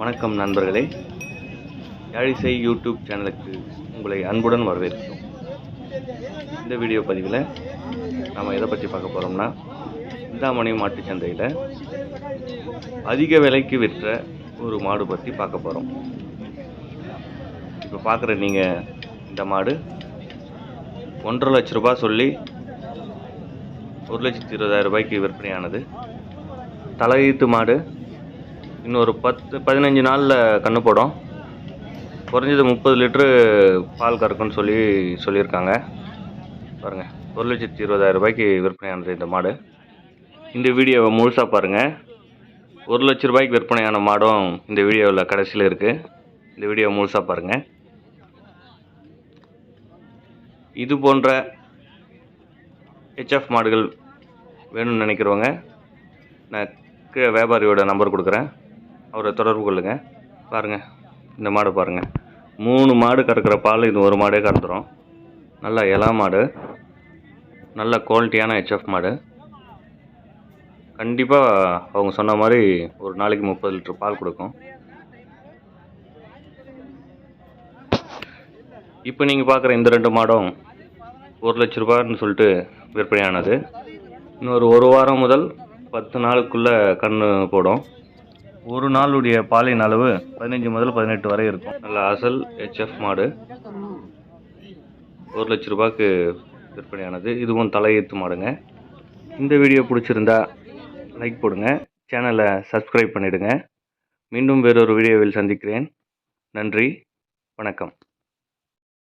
வணக்கம் நண்பர்களே. யாழிசை யூடியூப் சேனலுக்கு உங்களை அன்புடன் வரவேற்கிறோம். இந்த வீடியோ பதிவில் நாம் எதை பற்றி பார்க்க போகிறோம்னா சிந்தாமணி மாட்டு சந்தையில் அதிக விலைக்கு விற்ற ஒரு மாடு பற்றி பார்க்க போகிறோம் இப்போ பார்க்குற நீங்கள் இந்த மாடு ஒன்றரை லட்ச ரூபாய் சொல்லி ஒரு லட்சத்தி இருபதாயிரம் ரூபாய்க்கு விற்பனையானது. தலையீட்டு மாடு இன்னொரு பத்து பதினஞ்சு நாளில் கன்று போடும். குறைஞ்சது முப்பது லிட்ரு பால் கறக்குன்னு சொல்லி சொல்லியிருக்காங்க. பாருங்கள் ஒரு லட்சத்தி இருபதாயிரம் ரூபாய்க்கு விற்பனையானது இந்த மாடு. இந்த வீடியோவை முழுசாக பாருங்கள் ஒரு லட்ச ரூபாய்க்கு விற்பனையான மாடும் இந்த வீடியோவில் கடைசியில் இருக்குது இந்த வீடியோவை முழுசாக பாருங்கள் இது போன்ற ஹெச்எஃப் மாடுகள் வேணும்னு நினைக்கிறவங்க நான் கீழே வியாபாரியோட நம்பர் கொடுக்குறேன். அவரை தொடர்பு கொள்ளுங்கள் பாருங்கள் இந்த மாடு பாருங்கள் மூணு மாடு கறக்கிற பால் இது ஒரு மாடே கறந்துடும் நல்ல இலா மாடு. நல்ல குவாலிட்டியான ஹெச்எஃப் மாடு. கண்டிப்பாக அவங்க சொன்ன மாதிரி ஒரு நாளைக்கு முப்பது லிட்டர் பால் கொடுக்கும். இப்போ நீங்கள் பார்க்குற இந்த ரெண்டு மாடும் ஒரு லட்ச ரூபான்னு சொல்லிட்டு விற்பனையானது. இன்னொரு ஒரு வாரம் முதல் பத்து நாளுக்குள்ளே கன்று போடும். ஒரு நாளுடைய பாலின் அளவு பதினஞ்சு முதல் பதினெட்டு வரை இருக்கும். நல்ல அசல் ஹெச்எஃப் மாடு. ஒரு லட்ச ரூபாய்க்கு விற்பனையானது. இதுவும் தலையெழுத்து மாடுங்க. இந்த வீடியோ பிடிச்சிருந்தா லைக் போடுங்க. சேனலை சப்ஸ்கிரைப் பண்ணிவிடுங்க மீண்டும் வேறொரு வீடியோவில் சந்திக்கிறேன். நன்றி. வணக்கம்.